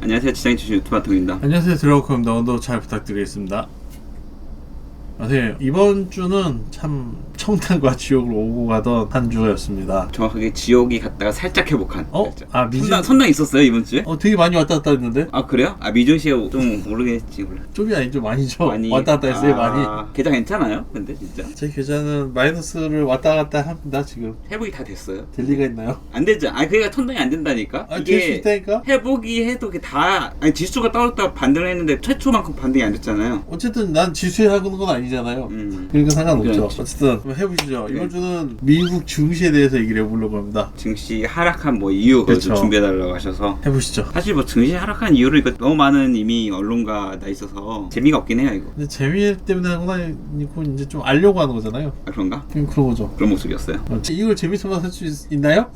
안녕하세요. 지장인 출신 유튜브 한통입니다. 안녕하세요. 드라우크입니다 오늘도 잘 부탁드리겠습니다. 아세요 이번 주는 참 청탄과 지옥을 오고 가던 한 주였습니다 정확하게 지옥이 갔다가 살짝 회복한 어? 살짝. 아, 미진- 선당, 선당 있었어요 이번 주에? 어 되게 많이 왔다 갔다 했는데 아 그래요? 아 미준 씨가 좀 모르겠지 몰라 좀이 아니죠 많이죠 많이 왔다 갔다 했어요 아, 많이 계좌 괜찮아요? 근데 진짜 제 계좌는 마이너스를 왔다 갔다 합니다 지금 회복이 다 됐어요 될 리가 있나요? 안 되죠 아 그게 선당이 안 된다니까 아 될수 있다니까? 회복이 해도 그게 다 아니 지수가 떨어졌다가 반등을 했는데 최초만큼 반등이 안 됐잖아요 어쨌든 난 지수에 하는 건 아니잖아요 음 그러니까 상관없죠 그렇지. 어쨌든 해보시죠. 네. 이번 주는 미국 증시에 대해서 얘기를 해보려고 합니다. 증시 하락한 뭐 이유 그렇죠. 준비해달라고 하셔서. 해보시죠. 사실 뭐 증시 하락한 이유를 이거 너무 많은 이미 언론가 나 있어서 재미가 없긴 해요 이거. 근데 재미 때문에 하는 건 아니고 이제 좀 알려고 하는 거잖아요. 아, 그런가? 그냥 그런 거죠. 그런 모습이었어요. 어, 이걸 재밌어만 할 수 있나요?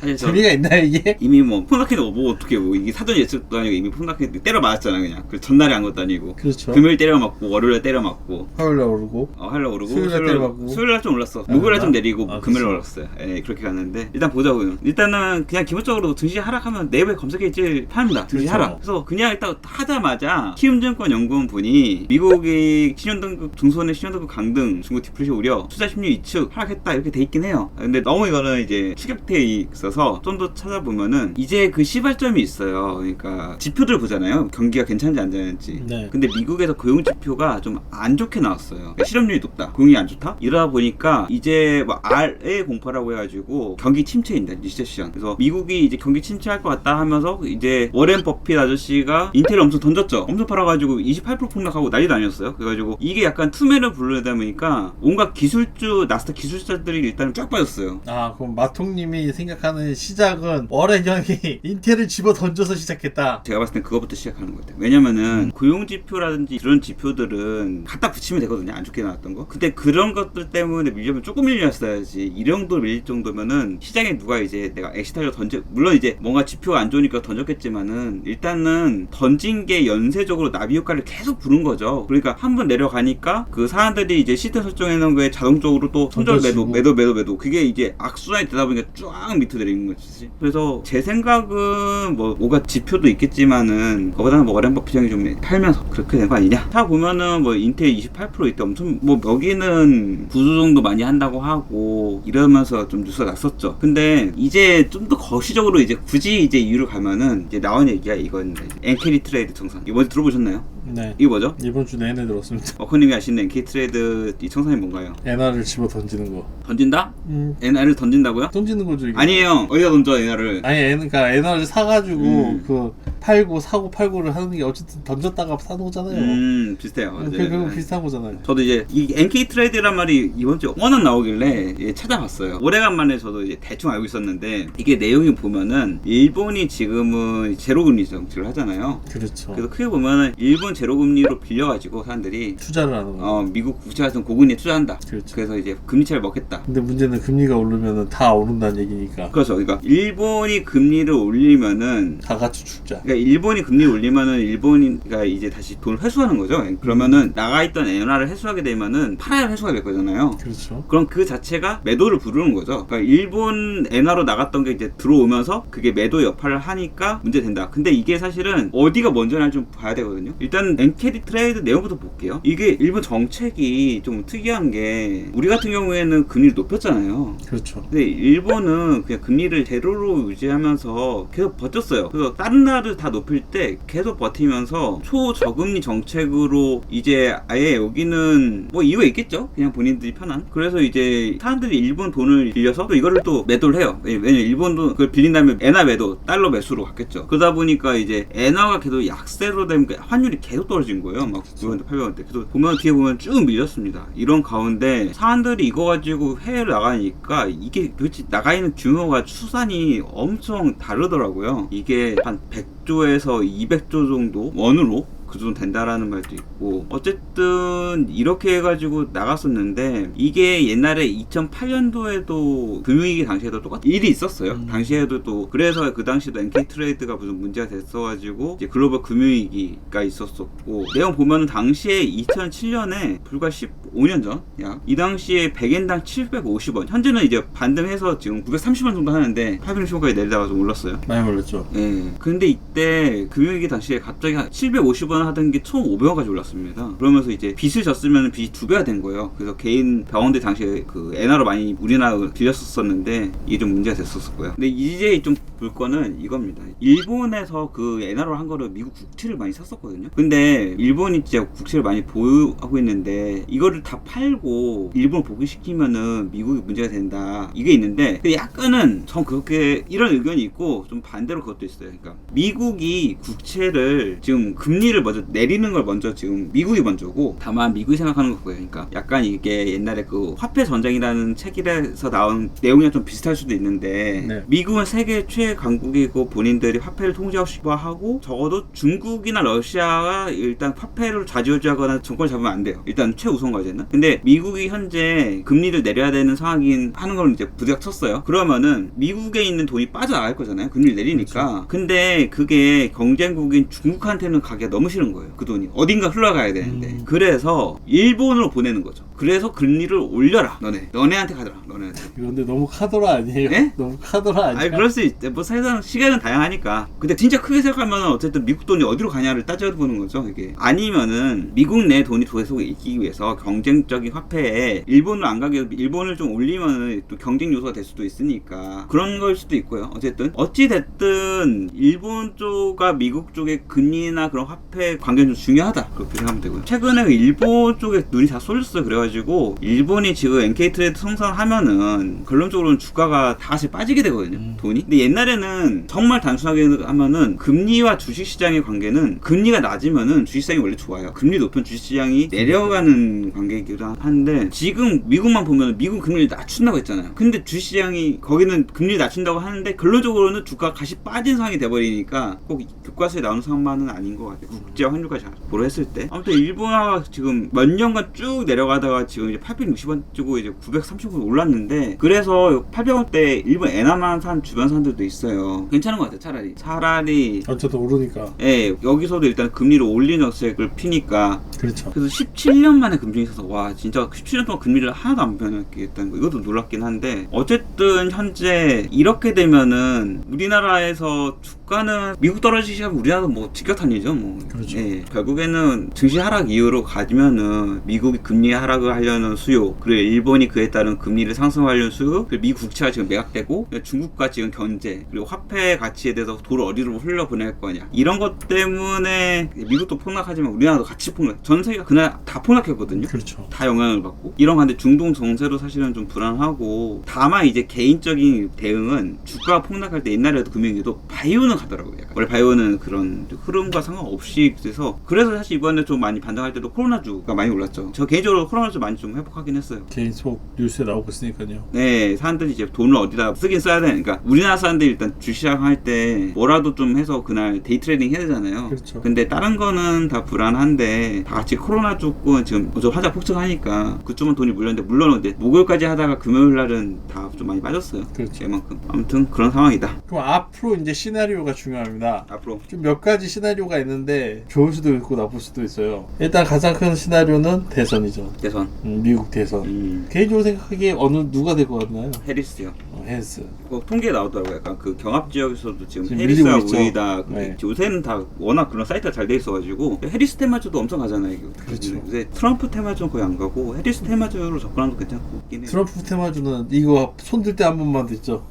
사실 저 재미가 있나요 이게? 이미 뭐 폰라켓 뭐 어떻게 뭐 이게 사전 예측도 아니고 이미 폰라켓 때려 맞았잖아 그냥. 그 전날에 한 것도 아니고. 그렇죠. 금요일 때려 맞고 월요일에 때려 맞고. 화요일날 오르고. 어, 하려 오르고 수요일날 때려 맞고. 수요일 날좀 올랐어 아, 목요일 날 좀 그런가? 내리고 아, 금요일 그치. 올랐어요 예 그렇게 갔는데 일단 보자고요 일단은 그냥 기본적으로 증시 하락하면 네이버에 검색했지 합니다 증시 그렇죠. 하락 그래서 그냥 일단 하자마자 키움증권 연구원 분이 미국의 신용등급 중소은행 신용등급 강등 중국 디플레이션 우려 투자 심리 위축 하락했다 이렇게 돼 있긴 해요 근데 너무 이거는 이제 추격돼 있어서 좀 더 찾아보면은 이제 그 시발점이 있어요 그러니까 지표들 보잖아요 경기가 괜찮은지 안 괜찮은지 네. 근데 미국에서 고용 지표가 좀 안 좋게 나왔어요. 그러니까 실업률이 높다. 고용이 안 좋다. 이러다 보니 까 이제 뭐 R의 공포라고 해가지고 경기 침체인다. 리세션. 그래서 미국이 이제 경기 침체할 것 같다 하면서 이제 워렌 버핏 아저씨가 인텔을 엄청 던졌죠. 엄청 팔아가지고 28% 폭락하고 난리 다녔어요. 그래가지고 이게 약간 투매를 불러다 보니까 온갖 기술주 나스닥 기술자들이 일단 쫙 빠졌어요. 아 그럼 마통님이 생각하는 시작은 워렌 형이 인텔을 집어 던져서 시작했다 제가 봤을 땐 그거부터 시작하는 것 같아요. 왜냐면은 고용 지표라든지 그런 지표들은 갖다 붙이면 되거든요. 안 좋게 나왔던 거. 근데 그런 것들 때문에 밀려면 조금 밀렸어야지. 이 정도 밀릴 정도면은 시장에 누가 이제 내가 엑시탈로 던져 물론 이제 뭔가 지표가 안 좋으니까 던졌겠지만은 일단은 던진 게 연쇄적으로 나비 효과를 계속 부른 거죠. 그러니까 한 번 내려가니까 그 사람들이 이제 시대 설정해 놓은 거에 자동적으로 또 손절 매도. 매도 매도 매도 그게 이제 악순환이 되다 보니까 쫙 밑으로 내리는 거지. 그래서 제 생각은 뭐 뭐가 지표도 있겠지만은 그거보다는 뭐 어렌 버핏 형이 좀 팔면서 그렇게 된 거 아니냐? 다 보면은 뭐 인텔 28% 이때 엄청 뭐 여기는 구조 정도 많이 한다고 하고 이러면서 좀 뉴스가 났었죠. 근데 이제 좀 더 거시적으로 이제 굳이 이제 이유를 가면은 이제 나온 얘기가 이건 엔캐리 트레이드 청산. 이번에 들어보셨나요? 네 이게 뭐죠? 이번 주 내내 들었습니다 어커님이 아시는 엔캐리 트레이드 이 청산이 뭔가요? 엔화를 집어 던지는 거 던진다? 음, 엔화를 던진다고요? 던지는 거죠 이게 아니에요. 어디다 던져 엔화를? 아니 엔, 그러니까 엔화를 사가지고 음. 그 팔고 사고 팔고를 하는 게 어쨌든 던졌다가 사는 거잖아요 음 비슷해요. 그, 맞아요. 그거 비슷한 거잖아요 저도 이제 이 NK 트레이드란 말이 이번 주에 워낙 나오길래 예, 찾아봤어요. 오래간만에 저도 이제 대충 알고 있었는데 이게 내용이 보면은 일본이 지금은 제로금리 정책을 하잖아요. 그렇죠 그래서 크게 보면은 일본 제로금리로 빌려가지고 사람들이 투자를 하는 거 어, 미국 국채 같은 고금리에 투자한다. 그렇죠 그래서 이제 금리차를 먹겠다. 근데 문제는 금리가 오르면은 다 오른다는 얘기니까 그렇죠. 그러니까 일본이 금리를 올리면은 다 같이 죽자 그러니까 일본이 금리 올리면은 일본이가 이제 다시 돈을 회수하는 거죠. 그러면은 나가 있던 엔화를 회수하게 되면은 팔아야 회수가 될 거잖아요. 그렇죠 그럼 그 자체가 매도를 부르는 거죠. 그러니까 일본 엔화로 나갔던 게 이제 들어오면서 그게 매도 역할을 하니까 문제 된다. 근데 이게 사실은 어디가 먼저 날지 좀 봐야 되거든요. 일단 엔캐디 트레이드 내용부터 볼게요. 이게 일본 정책이 좀 특이한 게 우리 같은 경우에는 금리를 높였잖아요. 그렇죠 근데 일본은 그냥 금리를 제로로 유지하면서 계속 버텼어요. 그래서 다른 나라들 다 높일 때 계속 버티면서 초저금리 정책으로 이제 아예 여기는 뭐 이유가 있겠죠. 그냥 본인들이 편한. 그래서 이제 사람들이 일본 돈을 빌려서 또 이거를 또 매도를 해요. 왜냐면 일본도 그걸 빌린 다음에 엔화 매도, 달러 매수로 갔겠죠. 그러다 보니까 이제 엔화가 계속 약세로 되니까 환율이 계속 떨어진 거예요. 막 900원대, 800원대. 그래서 보면 뒤에 보면 쭉 밀렸습니다. 이런 가운데 사람들이 이거 가지고 해외를 나가니까 이게 도대체 나가 있는 규모가 추산이 엄청 다르더라고요. 이게 한 100 조에서 200조 정도 원으로 그그 정도 된다라는 말도 있고 어쨌든 이렇게 해가지고 나갔었는데 이게 옛날에 2008년도에도 금융위기 당시에도 똑같은 일이 있었어요. 음. 당시에도 또 그래서 그 당시에도 NK 트레이드가 무슨 문제가 됐어가지고 이제 글로벌 금융위기가 있었었고 내용 보면은 당시에 2007년에 불과 15년 전, 약 이 당시에 100엔당 750원. 현재는 이제 반등해서 지금 930원 정도 하는데 860원까지 내리다가 좀 올랐어요. 많이 올랐죠. 예. 근데 이때 금융위기 당시에 갑자기 한 750원 하던 게 1,500원까지 올랐습니다. 그러면서 이제 빚을 졌으면 빚이 두 배가 된 거예요. 그래서 개인 병원들 당시에 그 엔화로 많이 우리나라 빌렸었었는데 이게 좀 문제가 됐었고요. 근데 이제 좀 볼 거는 이겁니다. 일본에서 그 엔화로 한 거를 미국 국채를 많이 샀었거든요. 근데 일본이 진짜 국채를 많이 보유하고 있는데 이거를 다 팔고 일본을 복귀시키면은 미국이 문제가 된다. 이게 있는데 근데 약간은 전 그렇게 이런 의견이 있고 좀 반대로 그것도 있어요. 그러니까 미국이 국채를 지금 금리를 먼저 내리는 걸 먼저 지금 미국이 먼저고 다만 미국이 생각하는 거고요. 그러니까 약간 이게 옛날에 그 화폐 전쟁이라는 책에서 나온 내용이랑 좀 비슷할 수도 있는데 네. 미국은 세계 최 강국이고 본인들이 화폐를 통제하고 싶어 하고 적어도 중국이나 러시아가 일단 화폐를 좌지우지하거나 정권을 잡으면 안 돼요. 일단 최우선 과제는. 근데 미국이 현재 금리를 내려야 되는 상황이긴 하는 걸 이제 부닥 쳤어요. 그러면은 미국에 있는 돈이 빠져나갈 거잖아요. 금리를 내리니까. 근데 그게 경쟁국인 중국한테는 가기가 너무 싫은 거예요. 그 돈이 어딘가 흘러가야 되는데. 음. 그래서 일본으로 보내는 거죠. 그래서 금리를 올려라. 너네. 너네한테 가더라. 너네한테. 근데 너무 카더라 아니에요? 예? 너무 카더라 아니야? 아니 그럴 수 있대. 뭐 세상 시간은 다양하니까. 근데 진짜 크게 생각하면 어쨌든 미국 돈이 어디로 가냐를 따져보는 거죠. 이게 아니면은 미국 내 돈이 계속 있기 위해서 경쟁적인 화폐에 일본을 안 가게 일본을 좀 올리면은 또 경쟁 요소가 될 수도 있으니까 그런 걸 수도 있고요. 어쨌든 어찌 됐든 일본 쪽과 미국 쪽의 금리나 그런 화폐 관계는 좀 중요하다 그렇게 생각하면 되고요. 최근에 그 일본 쪽에 눈이 다 쏠렸어요. 그래가지고 일본이 지금 NK 트레이드 성장하면은 결론적으로는 주가가 다시 빠지게 되거든요. 음. 돈이. 근데 옛날 에는 정말 단순하게 하면은 금리와 주식시장의 관계는 금리가 낮으면은 주식시장이 원래 좋아요. 금리 높으면 주식시장이 내려가는 관계이기도 한데 지금 미국만 보면 미국 금리를 낮춘다고 했잖아요. 근데 주식시장이 거기는 금리 낮춘다고 하는데 결론적으로는 주가가 다시 빠진 상황이 돼버리니까 꼭 교과서에 나오는 상황만은 아닌 것 같아요. 국제 환율까지 고려했을 때. 아무튼 일본화가 지금 몇 년간 쭉 내려가다가 지금 이제 860원 주고 이제 930원 올랐는데 그래서 800원대 일본 엔화만 산 주변 사람들도 있어 요. 괜찮은 것 같아요. 차라리. 차라리 어쨌든 오르니까 예, 여기서도 일단 금리를 올리는 정책을 피니까 그렇죠. 그래서 17년 만에 금중이 있어서 와 진짜 17년 동안 금리를 하나도 안 변했겠다는 거 이것도 놀랍긴 한데 어쨌든 현재 이렇게 되면은 우리나라에서 주가는 미국 떨어지기 시작하면 우리나라도 뭐 직격탄이죠 뭐 그렇죠. 예, 결국에는 증시 하락 이후로 가지면은 미국이 금리 하락을 하려는 수요 그리고 일본이 그에 따른 금리를 상승하려는 수요 그리고 미국 국채가 지금 매각되고 중국과 지금 견제 그리고 화폐 가치에 대해서 돈을 어디로 흘려보낼 거냐 이런 것 때문에 미국도 폭락하지만 우리나라도 같이 폭락 전 세계가 그날 다 폭락했거든요 그렇죠. 다 영향을 받고 이런 건데 중동 정세도 사실은 좀 불안하고 다만 이제 개인적인 대응은 주가 폭락할 때 옛날에도 금융위도 바이오는 가더라고요 약간. 원래 바이오는 그런 흐름과 상관없이 그래서 그래서 사실 이번에 좀 많이 반등할 때도 코로나주가 많이 올랐죠 저 개인적으로 코로나주 많이 좀 회복하긴 했어요 개인 속 뉴스에 나오고 있으니까요. 네, 사람들이 이제 돈을 어디다 쓰긴 써야 되니까 우리나라 사람들이 일단 주시장 할 때 뭐라도 좀 해서 그날 데이 트레이딩 해야 되잖아요. 그렇죠. 근데 다른 거는 다 불안한데 다 같이 코로나 쪽은 지금 좀 화자 폭증하니까 그쪽은 돈이 물렸는데 물론 근데 목요일까지 하다가 금요일 날은 다 좀 많이 빠졌어요. 그렇죠. 얘만큼. 아무튼 그런 상황이다. 그럼 앞으로 이제 시나리오가 중요합니다. 앞으로 좀 몇 가지 시나리오가 있는데 좋을 수도 있고 나쁠 수도 있어요. 일단 가장 큰 시나리오는 대선이죠. 대선. 음, 미국 대선. 음, 개인적으로 생각하기에 어느 누가 될 것 같나요? 해리스요. 어, 헨스. 그 통계에 나오더라고요. 약간 그 경합 지역에서도 지금 지금 해리스가 밀리고 있죠. 우위다. 네. 요새는 다 워낙 그런 사이트가 잘 돼 있어가지고 해리스 테마주도 엄청 가잖아요. 그렇죠. 요새 트럼프 테마주는 거의 안 가고 해리스 테마주로 접근하는 거 괜찮고 있긴 해요. 트럼프 테마주는 이거 손들 때 한 번만 듣죠.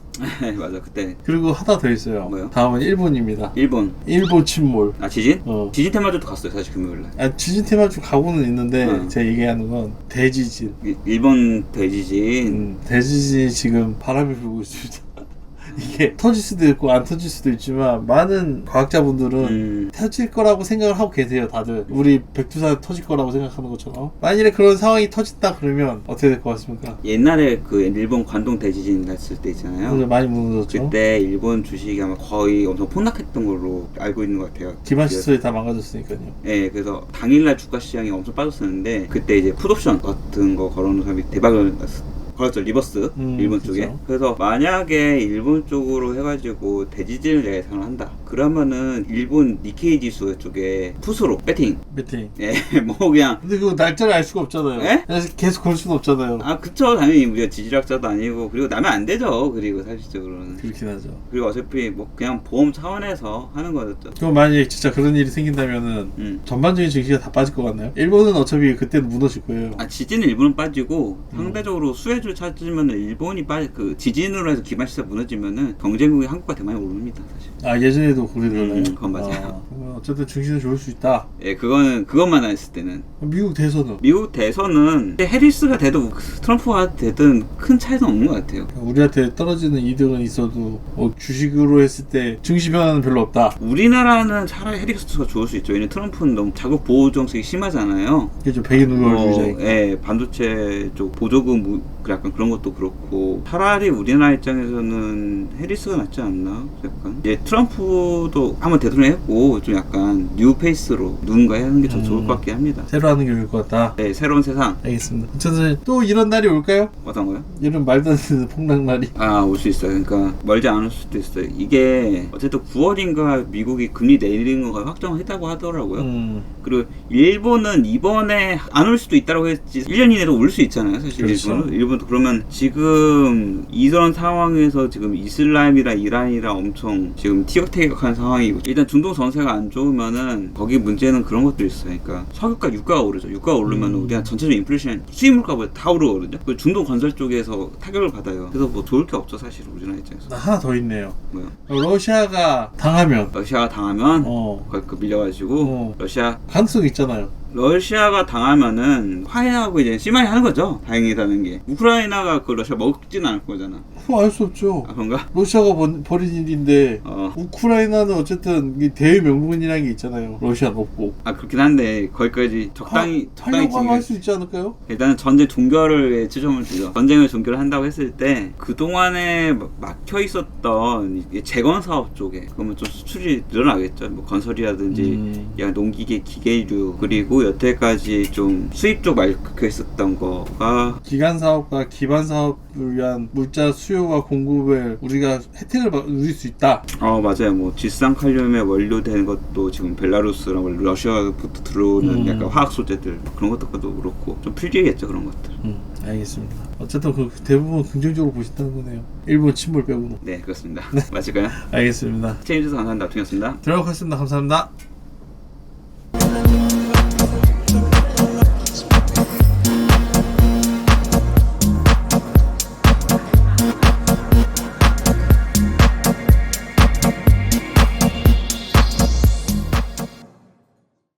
맞아 그때 그리고 하나 더 있어요. 뭐요? 다음은 일본입니다. 일본 일본 침몰. 아 지진? 어. 지진 테마주도 갔어요 사실 금요일날. 아, 지진 테마주 가고는 있는데 어. 제가 얘기하는 건 대지진. 일- 일본 대지진. 음, 대지진이 지금 바람이 불고 있습니다. 이게 터질 수도 있고 안 터질 수도 있지만 많은 과학자분들은 음, 터질 거라고 생각을 하고 계세요 다들 우리 백두산 터질 거라고 생각하는 것처럼 만일에 그런 상황이 터진다 그러면 어떻게 될 것 같습니까? 옛날에 그 일본 관동 대지진 났을 때 있잖아요. 오늘 많이 무너졌죠 그때 일본 주식이 아마 거의 엄청 폭락했던 걸로 알고 있는 것 같아요. 기반 시설이 다 망가졌으니까요 예, 그래서 당일날 주가 시장이 엄청 빠졌었는데 그때 이제 풋옵션 같은 거 걸어놓은 사람이 대박을 났- 걸었죠 리버스 음, 일본 그쵸. 쪽에 그래서 만약에 일본 쪽으로 해가지고 대지진을 예상을 한다 그러면은 일본 니케이 지수 쪽에 풋으로 배팅. 배팅. 예, 뭐 그냥. 근데 그거 날짜를 알 수가 없잖아요. 예? 그래서 계속 걸 수는 없잖아요. 아 그쵸. 당연히 우리가 지질학자도 아니고. 그리고 나면 안 되죠. 그리고 사실적으로는. 그렇긴 하죠. 그리고 어차피 뭐 그냥 보험 차원에서 하는 거였죠 그럼 만약에 진짜 그런 일이 생긴다면은 음. 전반적인 증시가 다 빠질 것 같나요? 일본은 어차피 그때는 무너질 거예요. 아 지진은 일본은 빠지고 음. 상대적으로 수혜주를 찾으면 일본이 빠그 지진으로 해서 기반 시설 무너지면은 경쟁국이 한국과 대만이 오릅니다 사실. 아 예전에도 그러잖아요 음, 그건 맞아요. 아, 그러면 어쨌든 증시는 좋을 수 있다 예 그거는 그것만 했을 때는 미국 대선은 미국 대선은 해리스가 돼도 트럼프가 되든 큰 차이는 없는 것 같아요. 우리한테 떨어지는 이득은 있어도 뭐 주식으로 했을 때 증시 변화는 별로 없다. 우리나라는 차라리 해리스가 좋을 수 있죠. 왜냐면 트럼프는 너무 자국 보호 정책이 심하잖아요. 그죠 백인 뭐, 우월주의자니까. 예, 반도체 쪽 보조금 무- 약간 그런 것도 그렇고 차라리 우리나라 입장에서는 해리스가 낫지 않나 약간 이제 트럼프도 한번 대통령 했고 좀 약간 뉴 페이스로 누군가 하는 게더 좋을 음. 것 같긴 합니다. 새로 하는 게 좋을 것 같다. 네, 새로운 세상 알겠습니다. 어쨌든 또 이런 날이 올까요? 어떤 거요? 이런 말도 안 되는 폭락 날이. 아, 올 수 있어요. 그러니까 멀지 않을 수도 있어요. 이게 어쨌든 9월인가 미국이 금리 내리는 거가 확정했다고 하더라고요. 음, 그리고 일본은 이번에 안 올 수도 있다고 했지 1년 이내로 올 수 있잖아요 사실 그렇죠. 일본은 일본 도 그러면 지금 이런 상황에서 지금 이슬람이랑 이란이랑 엄청 지금 티격태격한 상황이고 일단 중동 정세가 안 좋으면은 거기 문제는 그런 것도 있어요 그러니까 석유가 유가가 오르죠 유가가 오르면 음. 우리가 전체적인 인플레이션 수입 물가보다 다 오르거든요 그 중동 건설 쪽에서 타격을 받아요 그래서 뭐 좋을 게 없죠 사실 우리나라 입장에서 나 하나 더 있네요. 뭐요 러시아가 당하면 러시아가 당하면 어 그 밀려가지고 어. 러시아 가능성 있잖아요. 러시아가 당하면은 화해하고 이제 심하게 하는 거죠. 다행이다는 게. 우크라이나가 그 러시아 먹지는 않을 거잖아. 그거 알 수 없죠. 아 그런가? 러시아가 번- 벌인 일인데 어. 우크라이나는 어쨌든 이 대명분이라는 게 있잖아요. 러시아 먹고. 아 그렇긴 한데 거기까지 적당히 하, 적당히 하려고 하면 진행. 할수 있지 않을까요? 일단은 전쟁 종결을 지점을 두죠. 전쟁을 종결을 한다고 했을 때 그 동안에 막- 막혀 있었던 재건 사업 쪽에 그러면 좀 수출이 늘어나겠죠. 뭐 건설이라든지 음. 야 농기계 기계류 그리고 여태까지 좀 수입 쪽 막혀 있었던 거가 기간 사업과 기반 사업을 위한 물자 수요 와 공급을 우리가 혜택을 받- 누릴 수 있다. 어 맞아요 뭐 질산칼륨의 원료 되는 것도 지금 벨라루스랑 러시아부터 들어오는 음. 약간 화학 소재들 그런 것도 그렇고 좀 필요했죠 그런 것들 음, 알겠습니다. 어쨌든 그 대부분 긍정적으로 보신다는 거네요. 일본 침몰 빼고는. 네 그렇습니다 맞을까요? 알겠습니다. 시청해주셔서 감사합니다 동이었습니다 들어가겠습니다. 감사합니다.